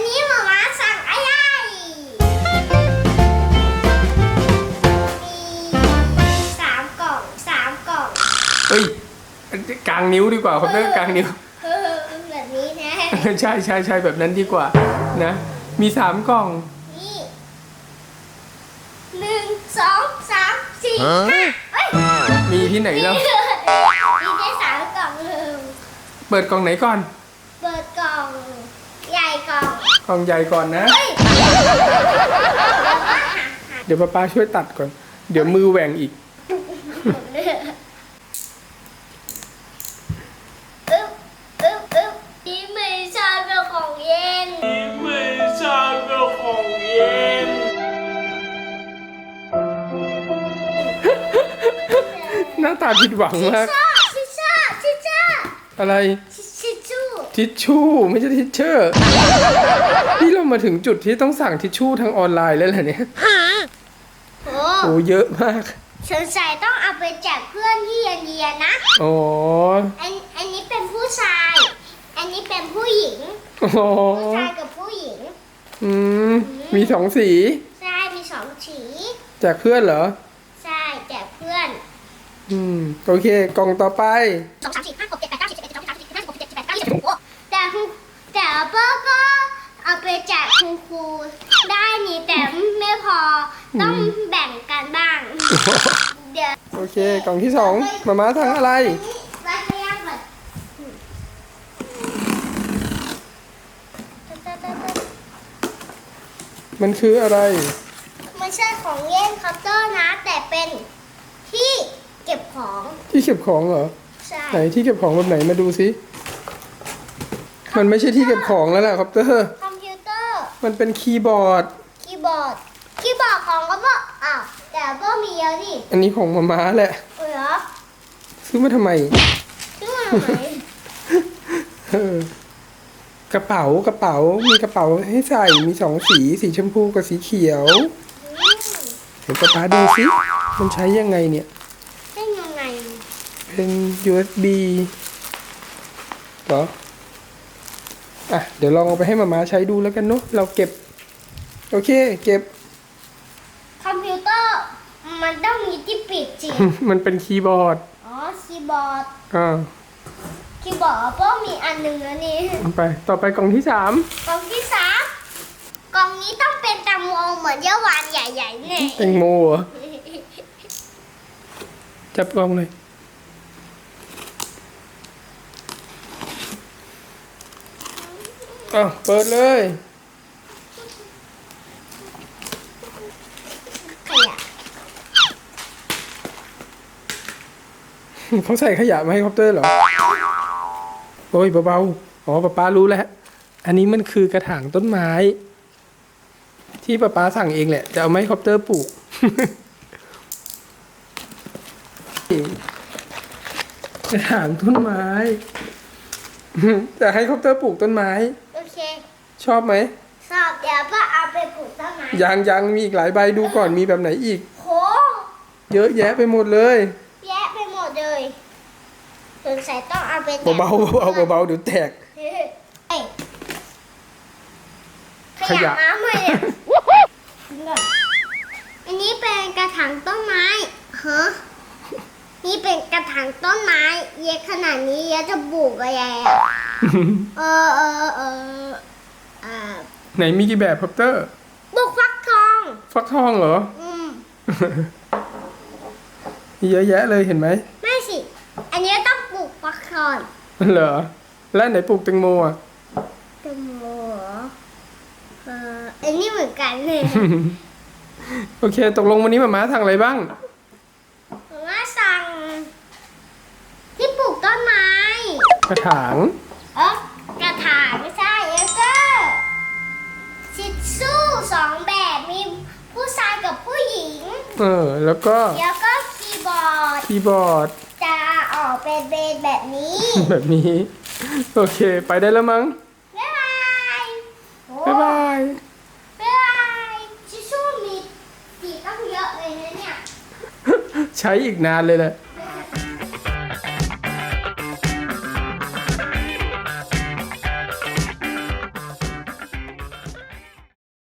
วันนี้หมามาสั่งอะไรมีสามกล่องสามกล่องเฮ้ยกลางนิ้วดีกว่าคอปเตอร์กลางนิ้ว เออแบบนี้นะใช่ใช่ใช่แบบนั้นดีกว่า นะ มีสามกล่อง นี่หนึ่งสองสามสี่ห้าเอ้ยมีที่ไหนแล้ว มีได้สามกล่องเลยเปิดกล่องไหนก่อน เปิดกล่อง ใหญ่กล่อง กล่องใหญ่ก่อนนะเฮ้ยเดี๋ยวป้าป้าช่วยตัดก่อน เดี๋ยวมือแหว่งอีก อึ๊บอึ๊บอึ๊บนี่ไม่ใช่เป็นของเย็นไม่ใช่เป็นของเย็นหน้าตาผิดหวังมากชาชิชาชิชาอะไร ชิชิชู ทิชชู่ไม่ใช่ทิชเชอร์นี่เรามาถึงจุดที่ต้องสั่งทิชชู่ทางออนไลน์แล้วเหรอเนี่ยโอ้โอ้เยอะมากสงสัยต้องเอาไปแจกเพื่อนที่เรียนๆนะ อ๋ออันอันนี้เป็นผู้ชาย อันนี้เป็นผู้หญิง อ๋อผู้ชายกับผู้หญิง อืมมีสองสีใช่มีสองสีจากเพื่อนเหรอ ใช่แจกเพื่อน อืม โอเค กล่องต่อไปสองสา แต่เปิ้ลก็เอาไปแจกคุณครูได้นี่แต่ไม่พอต้องแบ่งกันบ้าง เดี๋ยวโอเค กล่องที่สองมาม่าทางอะไร วัดเรียกก่อนมันคืออะไร ไม่ใช่ของเล่นคัพเตอร์นะ แต่เป็นที่เก็บของที่เก็บของเหรอ ใช่ ไหนที่เก็บของแบบไหนมาดูสิ มันไม่ใช่ที่เก็บของแล้วแหละครับเตอร์ คอมพิวเตอร์ มันเป็นคีย์บอร์ด คีย์บอร์ด คีย์บอร์ดของก็บอกอ้าวแต่ก็มีเยอะดิอันนี้ของมาม่าแหละ เออเหรอซื้อมาทำไม ซื้อมาทำไมเออกระเป๋ากระเป๋ามีกระเป๋าให้ใส่มีสองสีสีชมพูกับสีเขียวอืมเดี๋ยวป๊าป๊าดูสิมันใช้ยังไงเนี่ยเป็นยังไง เป็น USB เหรอ อะเดี๋ยวลองเอาไปให้มาม่าใช้ดูแล้วกันเนาะเราเก็บ โอเค เก็บ คอมพิวเตอร์มันต้องมีที่ปิดจิมันเป็นคีย์บอร์ดอ๋อคีย์บอร์ดอ่าคีย์บอร์ดก็มีอันหนึ่งแล้วนี่เอาไปต่อไปกล่องที่สามกล่องที่สามกล่องนี้ต้องเป็นแตงโมเหมือนเยาหวานใหญ่ๆเนี่ยแตงโมเหรอจับกล่องเลย อะเปิดเลยขยะเขาใส่ขยะมาให้คอปเตอร์เหรอ โอ้ยเบาๆ อ๋อป้าป๊ารู้แล้ว อันนี้มันคือกระถางต้นไม้ ที่ป้าป๊าสั่งเองแหละ จะเอาไมาให้คอปเตอร์ปลูก กระถางต้นไม้ จะให้คอปเตอร์ปลูกต้นไม้โอเค ชอบไหมสอบเดี๋ยวก็เอาไปปลูกต้นไม้ยังยังมีอีกหลายใบดูก่อนมีแบบไหนอีก โหเยอะแยะไปหมดเลยแยะไปหมดเลยสงสัยต้องเอาไปแจกเบาๆเบาๆเบาๆเดี๋ยวแตก เฮ้ยเอ้ยขขยะ ยะน้ำเลยเนี่ยอันนี้เป็นกระถางต้นไม้ฮะนี่เป็นกระถางต้นไม้ เยอะขนาดนี้เยอะจะปลูกอะไรอะ เออเออเออ อ่าไหนมีกี่แบบคอปเตอร์ปลูกฟักทองฟักทองเหรอ อืมมีเยอะแยะเลยเห็นไหมไม่สิ อันนี้ต้องปลูกฟักทองเหรอ และไหนปลูกแตงโมอะจมูกเหรอเอออันนี้เหมือนกันเลยโอเค ตกลงวันนี้มาม้าทางอะไรบ้างว่าสั่งที่ปลูกต้นไม้ กระถาง ผู้ชายกับผู้หญิง เออ แล้วก็แล้วก็คีย์บอร์ดคีย์บอร์ดจะออกเป็นเบนแบบนี้ แบบนี้ โอเค ไปได้แล้วมั้ง บ๊ายบายโอ้บ๊ายบาย บ๊ายบายชิชชู่มีสีตั้งเยอะเลยนะเนี่ย ใช้อีกนานเลยแหละ